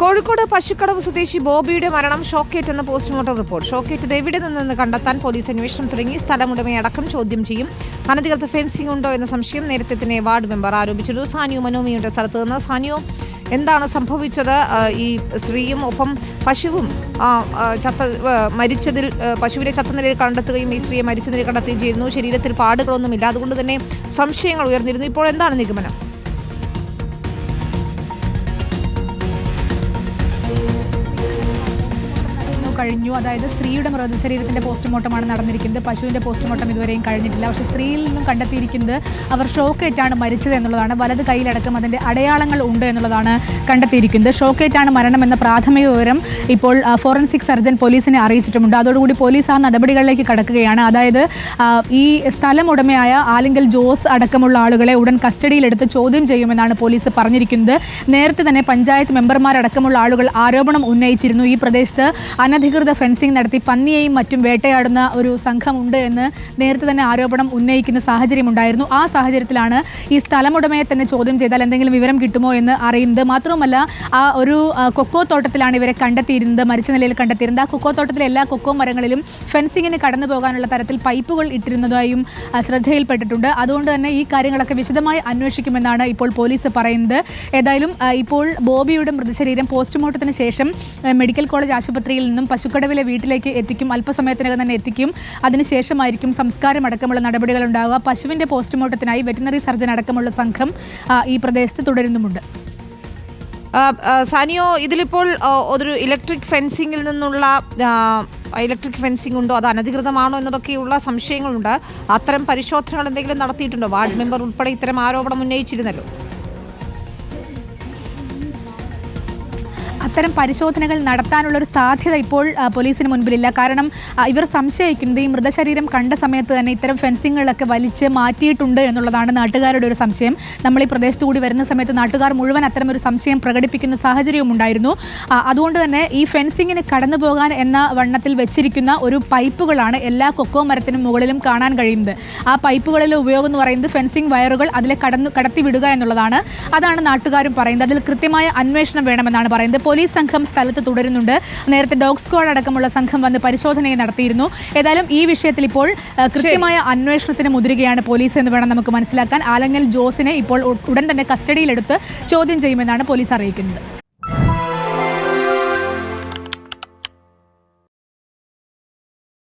കോഴിക്കോട് പശുക്കടവ് സ്വദേശി ബോബിയുടെ മരണം ഷോക്കേറ്റെന്ന് postmortem report. ഷോക്കേറ്റ് എവിടെ നിന്നെന്ന് കണ്ടെത്താൻ പോലീസ് അന്വേഷണം തുടങ്ങി. സ്ഥലമുടമയടക്കം ചോദ്യം ചെയ്യും. അനധികൃത ഫെൻസിംഗ് ഉണ്ടോ എന്ന സംശയം നേരത്തെ തന്നെ വാർഡ് മെമ്പർ ആരോപിച്ചിരുന്നു. സാനിയോ മനോമിയുടെ സ്ഥലത്ത് നിന്ന് സാനിയോ എന്താണ് സംഭവിച്ചത്? ഈ സ്ത്രീയും ഒപ്പം പശുവും ചത്ത മരിച്ചതിൽ പശുവിനെ ചത്ത നിലയിൽ കണ്ടെത്തുകയും ഈ സ്ത്രീയെ മരിച്ച നിലയിൽ കണ്ടെത്തുകയും ചെയ്യുന്നു ശരീരത്തിൽ പാടുകളൊന്നുമില്ല. അതുകൊണ്ട് തന്നെ സംശയങ്ങൾ ഉയർന്നിരുന്നു. ഇപ്പോൾ എന്താണ് നിഗമനം? കഴിഞ്ഞു. അതായത് സ്ത്രീയുടെ മൃതശരീരത്തിന്റെ പോസ്റ്റ്മോർട്ടമാണ് നടന്നിരിക്കുന്നത്. പശുവിന്റെ പോസ്റ്റ്മോർട്ടം ഇതുവരെയും കഴിഞ്ഞിട്ടില്ല. പക്ഷേ സ്ത്രീയിൽ നിന്നും കണ്ടെത്തിയിരിക്കുന്നത് അവർ ഷോക്കേറ്റാണ് മരിച്ചത് എന്നുള്ളതാണ്. വലത് കൈയിലടക്കം അതിന്റെ അടയാളങ്ങൾ ഉണ്ട് എന്നുള്ളതാണ് കണ്ടെത്തിയിരിക്കുന്നത്. ഷോക്കേറ്റാണ് മരണം എന്ന പ്രാഥമിക വിവരം ഇപ്പോൾ ഫോറൻസിക് സർജൻ പോലീസിനെ അറിയിച്ചിട്ടുമുണ്ട്. അതോടുകൂടി പോലീസ് ആ നടപടികളിലേക്ക് കടക്കുകയാണ്. അതായത് ഈ സ്ഥലം ഉടമയായ ആലിങ്കൽ ജോസ് അടക്കമുള്ള ആളുകളെ ഉടൻ കസ്റ്റഡിയിലെടുത്ത് ചോദ്യം ചെയ്യുമെന്നാണ് പോലീസ് പറഞ്ഞിരിക്കുന്നത്. നേരത്തെ തന്നെ പഞ്ചായത്ത് മെമ്പർമാരടക്കമുള്ള ആളുകൾ ആരോപണം ഉന്നയിച്ചിരുന്നു. ഈ പ്രദേശത്ത് അനധികൃത ഫെൻസിംഗ് നടത്തി പന്നിയെയും മറ്റും വേട്ടയാടുന്ന ഒരു സംഘമുണ്ട് എന്ന് നേരത്തെ തന്നെ ആരോപണം ഉന്നയിക്കുന്ന സാഹചര്യമുണ്ടായിരുന്നു. ആ സാഹചര്യത്തിലാണ് ഈ സ്ഥലമുടമയെ തന്നെ ചോദ്യം ചെയ്താൽ എന്തെങ്കിലും വിവരം കിട്ടുമോ എന്ന് അറിയുന്നത്. മാത്രവുമല്ല ആ ഒരു കൊക്കോ തോട്ടത്തിലാണ് ഇവരെ കണ്ടെത്തിയിരുന്നത് മരിച്ച നിലയിൽ കണ്ടെത്തിയിരുന്നത്. ആ കൊക്കോ തോട്ടത്തിലെ എല്ലാ കൊക്കോ മരങ്ങളിലും ഫെൻസിങ്ങിന് കടന്നു പോകാനുള്ള തരത്തിൽ പൈപ്പുകൾ ഇട്ടിരുന്നതായും ശ്രദ്ധയിൽപ്പെട്ടിട്ടുണ്ട്. അതുകൊണ്ട് തന്നെ ഈ കാര്യങ്ങളൊക്കെ വിശദമായി അന്വേഷിക്കുമെന്നാണ് ഇപ്പോൾ പോലീസ് പറയുന്നത്. ഏതായാലും ഇപ്പോൾ ബോബിയുടെ മൃതശരീരം പോസ്റ്റ്മോർട്ടത്തിന് ശേഷം മെഡിക്കൽ കോളേജ് ആശുപത്രിയിൽ നിന്നും പശുക്കടവിലെ വീട്ടിലേക്ക് എത്തിക്കും. അല്പസമയത്തിനകം തന്നെ എത്തിക്കും. അതിനുശേഷമായിരിക്കും സംസ്കാരം അടക്കമുള്ള നടപടികൾ ഉണ്ടാവുക പശുവിന്റെ പോസ്റ്റ്മോർട്ടത്തിനായി വെറ്റിനറി സർജൻ അടക്കമുള്ള സംഘം ഈ പ്രദേശത്ത് തുടരുന്നുമുണ്ട്. സാനിയോ ഇതിലിപ്പോൾ ഒരു ഇലക്ട്രിക് ഫെൻസിങ്ങിൽ നിന്നുള്ള ഇലക്ട്രിക് ഫെൻസിംഗ് ഉണ്ടോ? അത് അനധികൃതമാണോ എന്നതൊക്കെയുള്ള സംശയങ്ങളുണ്ട്. അത്തരം പരിശോധനകൾ എന്തെങ്കിലും നടത്തിയിട്ടുണ്ടോ? വാർഡ് മെമ്പർ ഉൾപ്പെടെ ഇത്തരം ആരോപണം ഉന്നയിച്ചിരുന്നല്ലോ. അത്തരം പരിശോധനകൾ നടത്താനുള്ള ഒരു സാധ്യത ഇപ്പോൾ പോലീസിന് മുൻപിലില്ല. കാരണം ഇവർ സംശയിക്കുന്നത് ഈ മൃതശരീരം കണ്ട സമയത്ത് തന്നെ ഇത്തരം ഫെൻസിങ്ങുകളൊക്കെ വലിച്ച് മാറ്റിയിട്ടുണ്ട് എന്നുള്ളതാണ് നാട്ടുകാരുടെ ഒരു സംശയം. നമ്മൾ ഈ പ്രദേശത്ത് കൂടി വരുന്ന സമയത്ത് നാട്ടുകാർ മുഴുവൻ അത്തരം ഒരു സംശയം പ്രകടിപ്പിക്കുന്ന സാഹചര്യവും ഉണ്ടായിരുന്നു. അതുകൊണ്ട് തന്നെ ഈ ഫെൻസിങ്ങിന് കടന്നു പോകാൻ എന്ന വണ്ണത്തിൽ വെച്ചിരിക്കുന്ന ഒരു പൈപ്പുകളാണ് എല്ലാ കൊക്കോ മരത്തിനും മുകളിലും കാണാൻ കഴിയുന്നത്. ആ പൈപ്പുകളിലെ ഉപയോഗം എന്ന് പറയുന്നത് ഫെൻസിങ് വയറുകൾ അതിലെ കടന്നു കടത്തിവിടുക എന്നുള്ളതാണ്. അതാണ് നാട്ടുകാരും പറയുന്നത്. അതിൽ കൃത്യമായ അന്വേഷണം വേണമെന്നാണ് പറയുന്നത്. പോലീസ് സംഘം സ്ഥലത്ത് തുടരുന്നുണ്ട്. നേരത്തെ ഡോഗ് സ്ക്വാഡ് അടക്കമുള്ള സംഘം വന്ന് പരിശോധനയും നടത്തിയിരുന്നു. ഏതായാലും ഈ വിഷയത്തിൽ ഇപ്പോൾ കൃത്യമായ അന്വേഷണത്തിന് മുതിരുകയാണ് പോലീസ് എന്ന് വേണം നമുക്ക് മനസ്സിലാക്കാൻ. ആലങ്ങൽ ജോസിനെ ഇപ്പോൾ ഉടൻ തന്നെ കസ്റ്റഡിയിലെടുത്ത് ചോദ്യം ചെയ്യുമെന്നാണ് പോലീസ് അറിയിക്കുന്നത്.